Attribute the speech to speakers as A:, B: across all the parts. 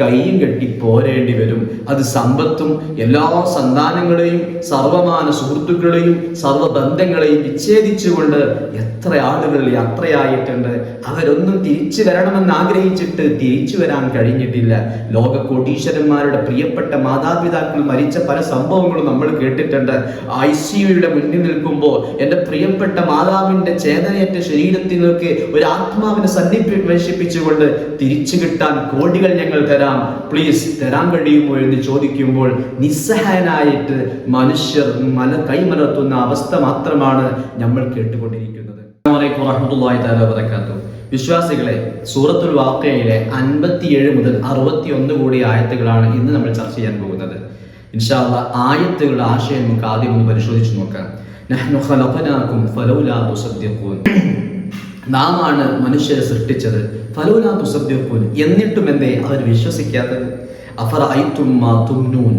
A: കൈയും കെട്ടി പോരേണ്ടി വരും. അത് സമ്പത്തും എല്ലാ സന്താനങ്ങളെയും സർവമാന സുഹൃത്തുക്കളെയും സർവ ബന്ധങ്ങളെയും വിച്ഛേദിച്ചുകൊണ്ട് എത്ര ആളുകൾ യാത്രയായിട്ടുണ്ട്. അവരൊന്നും തിരിച്ചു വരണമെന്ന് ആഗ്രഹിച്ചിട്ട് തിരിച്ചു വരാൻ കഴിഞ്ഞിട്ടില്ല. ലോക കോടീശ്വരന്മാരുടെ പ്രിയപ്പെട്ട മാതാപിതാക്കൾ മരിച്ച പല സംഭവങ്ങളും നമ്മൾ കേട്ടിട്ടുണ്ട്. ഐ സിയുടെ മുന്നിൽ നിൽക്കുമ്പോൾ എന്റെ പ്രിയപ്പെട്ട മാതാവിന്റെ ചേതനയേറ്റ ശരീരത്തിലേക്ക് ഒരു ആത്മാവിനെ സന്നിവേശിപ്പിച്ചുകൊണ്ട് തിരിച്ചു കിട്ടാൻ കോടികൾ ഞങ്ങൾ തരാം. പ്ലീസ് തരാൻ കഴിയുമോ എന്ന് ചോദിക്കുമ്പോൾ നിസ്സഹായനായിട്ട് മനുഷ്യർ മല കൈമലർത്തുന്ന അവസ്ഥ മാത്രമാണ് നമ്മൾ കേട്ടുകൊണ്ടിരിക്കുന്നത്. വിശ്വാസികളെ സൂറത്തുൽ വാക്കയിലെ അൻപത്തിയേഴ് മുതൽ അറുപത്തിയൊന്ന് കൂടി ആയത്തുകളാണ് ഇന്ന് നമ്മൾ ചർച്ച ചെയ്യാൻ പോകുന്നത്. ഇൻഷാല്ല ആയത്തുകളുടെ ആശയം നമുക്ക് ആദ്യം ഒന്ന് പരിശോധിച്ച് നോക്കാം. നാം ആണ് മനുഷ്യരെ സൃഷ്ടിച്ചത്. ഫലൗലാ തുസദ്ദിഖൂൻ എന്നിട്ടും എന്തേ? അവർ വിശ്വസിക്കാത്തത് അഫറ ഐത്തുമ്മാ തുംനൂൻ.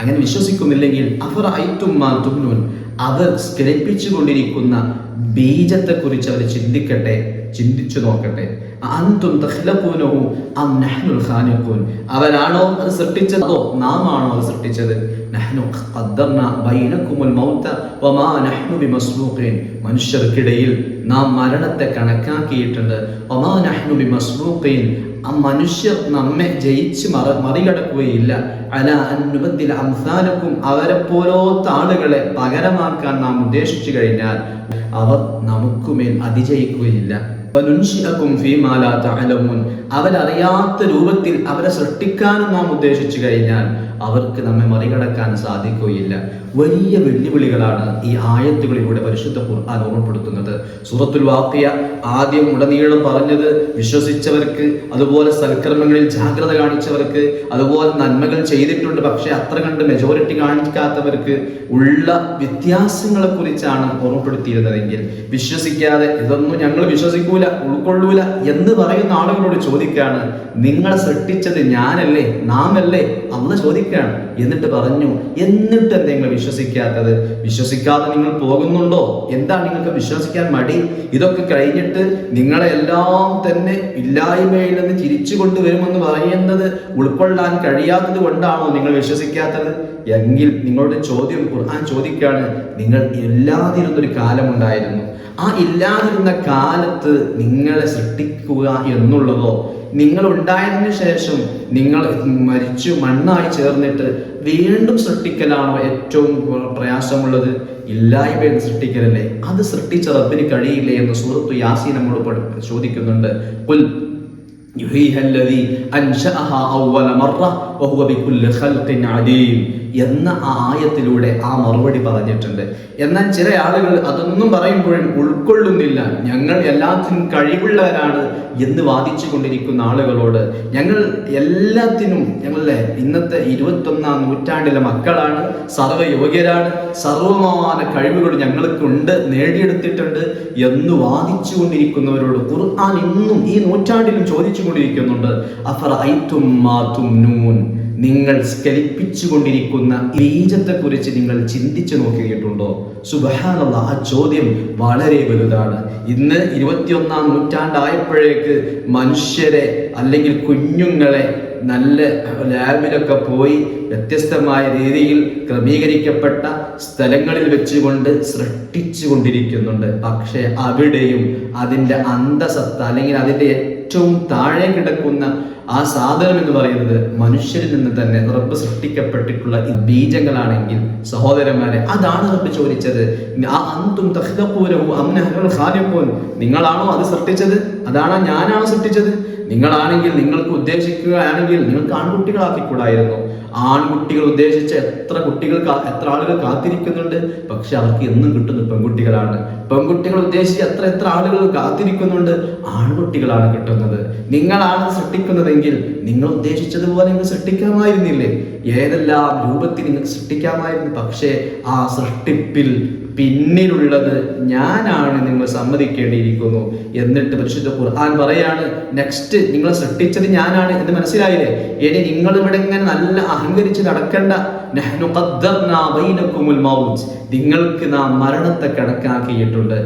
A: അങ്ങനെ വിശ്വസിക്കുന്നില്ലെങ്കിൽ അഫറ ഐത്തുമ്മാ തുംനൂൻ. അവർ സ്കലിപ്പിച്ചുകൊണ്ടിരിക്കുന്ന ബീജത്തെക്കുറിച്ച് അവർ ചിന്തിക്കട്ടെ. ചിന്തിച്ചു നോക്കട്ടെ. അന്തും അവരാണോ അത് സൃഷ്ടിച്ചതോ? നാം ആണോ അത് സൃഷ്ടിച്ചത്? നഹ്നു മൗത വമാ നഹ്നു ബിമസ്ബൂഖീൻ മനുഷ്യർക്കിടയിൽ നാം മരണത്തെ കണക്കാക്കിയിട്ടുണ്ട്. വമാ നഹ്നു ബിമസ്ബൂഖീൻ ആ മനുഷ്യർ നമ്മെ ജയിച്ച് മറ മറികടക്കുകയില്ല. അല അനുബന്ധിൽ അംസാനക്കും അവരെ പോലോത്ത ആളുകളെ പകരമാക്കാൻ നാം ഉദ്ദേശിച്ചു കഴിഞ്ഞാൽ അവർ നമുക്കുമേൽ അതിജയിക്കുകയില്ല. അവരറിയാത്ത രൂപത്തിൽ അവരെ സൃഷ്ടിക്കാനും നാം ഉദ്ദേശിച്ചു കഴിഞ്ഞാൽ അവർക്ക് നമ്മെ മറികടക്കാൻ സാധിക്കുകയില്ല. വലിയ വെല്ലുവിളികളാണ് ഈ ആയത്തുകളിലൂടെ പരിശുദ്ധ ഖുർആൻ ഓർമ്മപ്പെടുത്തുന്നത്. സൂറത്തുൽ വാക്കിയ ആദ്യം ഉടനീളം പറഞ്ഞത് വിശ്വസിച്ചവർക്ക് അതുപോലെ സൽക്കർമ്മങ്ങളിൽ ജാഗ്രത കാണിച്ചവർക്ക് അതുപോലെ നന്മകൾ ചെയ്തിട്ടുണ്ട് പക്ഷെ അത്ര കണ്ട് മെജോറിറ്റി കാണിക്കാത്തവർക്ക് ഉള്ള വ്യത്യാസങ്ങളെ കുറിച്ചാണ് ഓർമ്മപ്പെടുത്തിയിരുന്നതെങ്കിൽ വിശ്വസിക്കാതെ ഇതൊന്നും ഞങ്ങൾ വിശ്വസിക്കൂല. ഉൾക്കൊള്ളൂല ഉൾക്കൊള്ളൂല എന്ന് പറയുന്ന ആളുകളോട് ചോദിക്കുകയാണ് നിങ്ങളെ സൃഷ്ടിച്ചത് ഞാനല്ലേ? നാമല്ലേ? അന്ന് ചോദിക്കുകയാണ് എന്നിട്ട് പറഞ്ഞു എന്നിട്ട് എന്താ നിങ്ങൾ വിശ്വസിക്കാത്തത്? വിശ്വസിക്കാതെ നിങ്ങൾ പോകുന്നുണ്ടോ? എന്താണ് നിങ്ങൾക്ക് വിശ്വസിക്കാൻ മടി? ഇതൊക്കെ കഴിഞ്ഞിട്ട് നിങ്ങളെ എല്ലാം തന്നെ ഇല്ലായ്മയിൽ നിന്ന് തിരിച്ചു കൊണ്ടുവരുമെന്ന് പറയുന്നത് ഉൾക്കൊള്ളാൻ കഴിയാത്തത് കൊണ്ടാണോ നിങ്ങൾ വിശ്വസിക്കാത്തത്? എങ്കിൽ നിങ്ങളുടെ ചോദ്യം ഖുർആൻ ചോദിക്കാണ് നിങ്ങൾ ഇല്ലാതിരുന്നൊരു കാലമുണ്ടായിരുന്നു. ആ ഇല്ലാതിരുന്ന കാലത്ത് നിങ്ങളെ സൃഷ്ടിക്കുക എന്നുള്ളതോ? നിങ്ങൾ ഉണ്ടായതിനു ശേഷം നിങ്ങൾ മരിച്ചു മണ്ണായി ചേർന്നിട്ട് വീണ്ടും സൃഷ്ടിക്കലാണോ ഏറ്റവും പ്രയാസമുള്ളത്? ഇല്ലായ്മയിൽ സൃഷ്ടിക്കലല്ലേ? അത് സൃഷ്ടിച്ച റബ്ബിന് കഴിയില്ലേ എന്ന് സുഹൃത്തു യാസി നമ്മോട് ചോദിക്കുന്നുണ്ട്. യുഹി മർറ എന്ന ആ ആയത്തിലൂടെ ആ മറുപടി പറഞ്ഞിട്ടുണ്ട്. എന്നാൽ ചില ആളുകൾ അതൊന്നും പറയുമ്പോഴും ഉൾക്കൊള്ളുന്നില്ല. ഞങ്ങൾ എല്ലാത്തിനും കഴിവുള്ളവരാണ് എന്ന് വാദിച്ചു കൊണ്ടിരിക്കുന്ന ആളുകളോട് ഞങ്ങൾ എല്ലാത്തിനും ഞങ്ങളുടെ ഇന്നത്തെ ഇരുപത്തൊന്നാം നൂറ്റാണ്ടിലെ മക്കളാണ് സർവയോഗ്യരാണ് സർവമാന കഴിവുകൾ ഞങ്ങൾക്കുണ്ട് നേടിയെടുത്തിട്ടുണ്ട് എന്ന് വാദിച്ചു കൊണ്ടിരിക്കുന്നവരോട് ഖുർആൻ ഇന്നും ഈ നൂറ്റാണ്ടിലും ചോദിച്ചു കൊണ്ടിരിക്കുന്നുണ്ട് അഫർ ഐത്തും മാത്തും നൂൻ? നിങ്ങൾ സ്കലിപ്പിച്ചുകൊണ്ടിരിക്കുന്ന ബീജത്തെക്കുറിച്ച് നിങ്ങൾ ചിന്തിച്ചു നോക്കിയിട്ടുണ്ടോ? സുബഹാനുള്ള ആ ചോദ്യം വളരെ വലുതാണ്. ഇന്ന് ഇരുപത്തിയൊന്നാം നൂറ്റാണ്ടായപ്പോഴേക്ക് മനുഷ്യരെ അല്ലെങ്കിൽ കുഞ്ഞുങ്ങളെ നല്ല ലാബിലൊക്കെ പോയി വ്യത്യസ്തമായ രീതിയിൽ ക്രമീകരിക്കപ്പെട്ട സ്ഥലങ്ങളിൽ വെച്ചുകൊണ്ട് സൃഷ്ടിച്ചു കൊണ്ടിരിക്കുന്നുണ്ട് പക്ഷേ അവിടെയും അതിന്റെ അന്തസത്ത അല്ലെങ്കിൽ അതിന്റെ ഏറ്റവും താഴെ കിടക്കുന്ന ആ സാധനം എന്ന് പറയുന്നത് മനുഷ്യരിൽ നിന്ന് തന്നെ റബ്ബ് സൃഷ്ടിക്കപ്പെട്ടിട്ടുള്ള ബീജങ്ങളാണെങ്കിൽ സഹോദരന്മാരെ അതാണ് റബ്ബ് ചോദിച്ചത്. ആ അന്തും തഹ്തപൂരവും അം നഹ്നുൽ ഖാലിഖൂൻ. നിങ്ങളാണോ അത് സൃഷ്ടിച്ചത്? അതാണോ ഞാനാണോ സൃഷ്ടിച്ചത്? നിങ്ങളാണെങ്കിൽ നിങ്ങൾക്ക് ഉദ്ദേശിക്കുകയാണെങ്കിൽ നിങ്ങൾക്ക് ആൺകുട്ടികളാക്കിക്കൂടായിരുന്നു. ആൺകുട്ടികൾ ഉദ്ദേശിച്ച എത്ര കുട്ടികൾ എത്ര ആളുകൾ കാത്തിരിക്കുന്നുണ്ട്? പക്ഷെ അവർക്ക് എന്നും കിട്ടുന്നത് പെൺകുട്ടികളാണ്. പെൺകുട്ടികൾ ഉദ്ദേശിച്ച് എത്ര എത്ര ആളുകൾ കാത്തിരിക്കുന്നുണ്ട്? ആൺകുട്ടികളാണ് കിട്ടുന്നത്. നിങ്ങളാണ് സൃഷ്ടിക്കുന്നതെങ്കിൽ നിങ്ങൾ ഉദ്ദേശിച്ചതുപോലെ നിങ്ങൾ സൃഷ്ടിക്കാമായിരുന്നില്ലേ? ഏതെല്ലാം രൂപത്തിൽ നിങ്ങൾക്ക് സൃഷ്ടിക്കാമായിരുന്നു. പക്ഷേ ആ സൃഷ്ടിപ്പിൽ പിന്നിലുള്ളത് ഞാനാണ് നിങ്ങൾ സമ്മതിക്കേണ്ടിയിരിക്കുന്നു. എന്നിട്ട് പരിശുദ്ധ ഖുർആൻ പറയാണ് നെക്സ്റ്റ് നിങ്ങൾ സൃഷ്ടിച്ചത് ഞാനാണ് എന്ന് മനസ്സിലായില്ലേ? ഇനി നിങ്ങൾ ഇവിടെ ഇങ്ങനെ നല്ല അഹങ്കരിച്ച് നടക്കേണ്ട നിങ്ങൾക്ക് നാം മരണത്തെ കണക്കാക്കിയിട്ടുണ്ട്.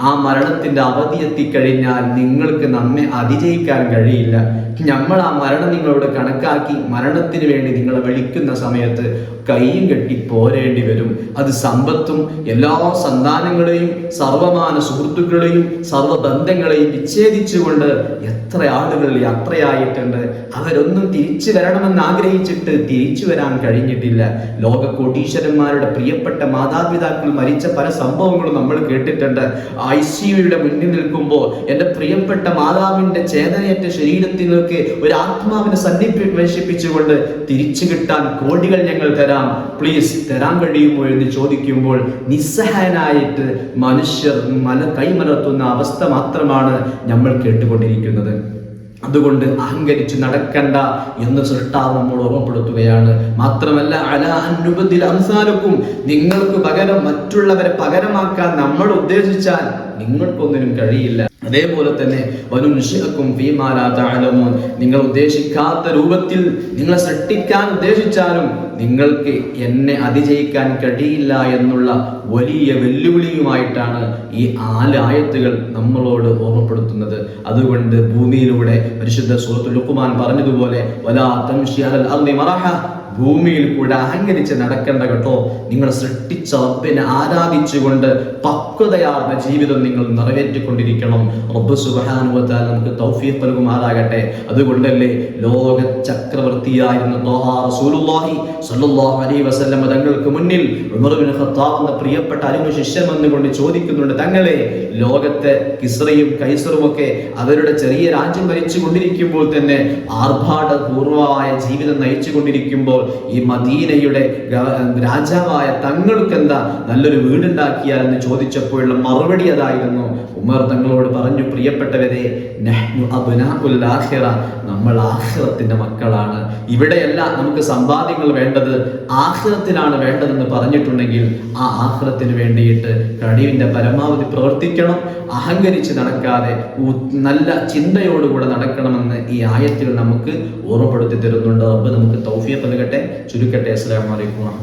A: ആ മരണത്തിന്റെ അവധി എത്തിക്കഴിഞ്ഞാൽ നിങ്ങൾക്ക് നമ്മെ അതിജയിക്കാൻ കഴിയില്ല. നമ്മൾ ആ മരണം നിങ്ങളോട് കണക്കാക്കി മരണത്തിന് വേണ്ടി നിങ്ങളെ വിളിക്കുന്ന സമയത്ത് കൈയും കെട്ടി പോരേണ്ടി വരും. അത് സമ്പത്തും എല്ലാ സന്താനങ്ങളെയും സർവമാന സുഹൃത്തുക്കളെയും സർവബന്ധങ്ങളെയും വിച്ഛേദിച്ചുകൊണ്ട് എത്ര ആളുകൾ യാത്രയായിട്ടുണ്ട്. അവരൊന്നും തിരിച്ചു വരണമെന്ന് ആഗ്രഹിച്ചിട്ട് തിരിച്ചു വരാൻ കഴിഞ്ഞിട്ടില്ല. ലോക കോടീശ്വരന്മാരുടെ പ്രിയപ്പെട്ട മാതാപിതാക്കൾ മരിച്ച പല സംഭവങ്ങളും നമ്മൾ കേട്ടിട്ടുണ്ട്. ഐ സി യുടെ മുന്നിൽ നിൽക്കുമ്പോൾ എന്റെ പ്രിയപ്പെട്ട മാതാവിന്റെ ചേതനയേറ്റ ശരീരത്തിലേക്ക് ഒരു ആത്മാവിനെ സന്നിവേശിപ്പിച്ചുകൊണ്ട് തിരിച്ചു കിട്ടാൻ കോടികൾ ഞങ്ങൾ തരാം. പ്ലീസ് തരാൻ കഴിയുമോ എന്ന് ചോദിക്കുമ്പോൾ നിസ്സഹായനായിട്ട് മനുഷ്യർ മല കൈമലർത്തുന്ന അവസ്ഥ മാത്രമാണ് നമ്മൾ കേട്ടുകൊണ്ടിരിക്കുന്നത്. അതുകൊണ്ട് അഹങ്കരിച്ച് നടക്കണ്ട എന്ന് സൃഷ്ടാവ് നമ്മൾ ഓർമ്മപ്പെടുത്തുകയാണ്. മാത്രമല്ല അല അനുബദിൽ അംസാലക്കും നിങ്ങൾക്ക് പകരം മറ്റുള്ളവരെ പകരമാക്കാൻ നമ്മൾ ഉദ്ദേശിച്ചാൽ നിങ്ങൾക്കൊന്നിനും കഴിയില്ല. അതേപോലെ തന്നെ വനുൻഷിഅക്കും ഫീമാലാ തഅലമൂൻ നിങ്ങൾ ഉദ്ദേശിക്കാത്ത രൂപത്തിൽ നിങ്ങളെ സൃഷ്ടിക്കാൻ ഉദ്ദേശിച്ചാലും നിങ്ങൾക്ക് എന്നെ അതിജയിക്കാൻ കഴിയില്ല എന്നുള്ള വലിയ വെല്ലുവിളിയുമായിട്ടാണ് ഈ ആൽ ആയത്തുകൾ നമ്മളോട് ഓർമ്മപ്പെടുത്തുന്നത് അതുകൊണ്ട് ഭൂമിയിലൂടെ പരിശുദ്ധ സുഹൃത്തു ലുക്കുമാൻ പറഞ്ഞതുപോലെ വലാ തംശി അലൽ അർളി മറഹ. ഭൂമിയിൽ കൂടെ അഹങ്കരിച്ച് നടക്കേണ്ട കേട്ടോ. നിങ്ങൾ സൃഷ്ടിച്ച റബ്ബിനെ ആരാധിച്ചുകൊണ്ട് പക്വതയാർന്ന ജീവിതം നിങ്ങൾ നിറവേറ്റിക്കൊണ്ടിരിക്കണം. റബ്ബ് സുബ്ഹാനഹു നമുക്ക് തൗഫീഖ് നൽകുമാറാകട്ടെ. അതുകൊണ്ടല്ലേ ലോക ചക്രവർത്തിയായിരുന്ന റസൂലുള്ളാഹി അലൈഹി വസല്ലം തങ്ങൾക്ക് മുന്നിൽ ഉമർ ബിൻ ഖത്താബ് എന്ന പ്രിയപ്പെട്ട അരുമ ശിഷ്യൻ വന്നുകൊണ്ട് ചോദിക്കുന്നുണ്ട് തങ്ങളെ ലോകത്തെ കിസ്രയും കൈസറും ഒക്കെ അവരുടെ ചെറിയ രാജ്യം ഭരിച്ചു കൊണ്ടിരിക്കുമ്പോൾ തന്നെ ആർഭാടപൂർവമായ ജീവിതം നയിച്ചു കൊണ്ടിരിക്കുമ്പോൾ ഈ മദീനയുടെ രാജാവായ തങ്ങൾക്ക് എന്താ നല്ലൊരു വീടുണ്ടാക്കിയാൽ എന്ന് ചോദിച്ചപ്പോഴുള്ള മറുപടി അതായിരുന്നു. ഉമർ തങ്ങളോട് പറഞ്ഞു പ്രിയപ്പെട്ടവരെ നമ്മൾ ആഖിറത്തിന്റെ മക്കളാണ്. ഇവിടെയല്ല നമുക്ക് സമ്പാദ്യങ്ങൾ വേണ്ടത്. ആഖിറത്തിലാണ് വേണ്ടതെന്ന് പറഞ്ഞിട്ടുണ്ടെങ്കിൽ ആ ആഖിറത്തിന് വേണ്ടിയിട്ട് കഴിവിന്റെ പരമാവധി പ്രവർത്തിക്കണം. അഹങ്കരിച്ച് നടക്കാതെ നല്ല ചിന്തയോടുകൂടെ നടക്കണമെന്ന് ഈ ആയത്തിൽ നമുക്ക് ഓർമ്മപ്പെടുത്തി തരുന്നുണ്ട്. റബ്ബ് നമുക്ക് തൗഫിയ നൽകട്ടെ. ചുരുക്കട്ടെ. അസ്സലാമു അലൈക്കും വറഹ്മത്തുള്ളാഹി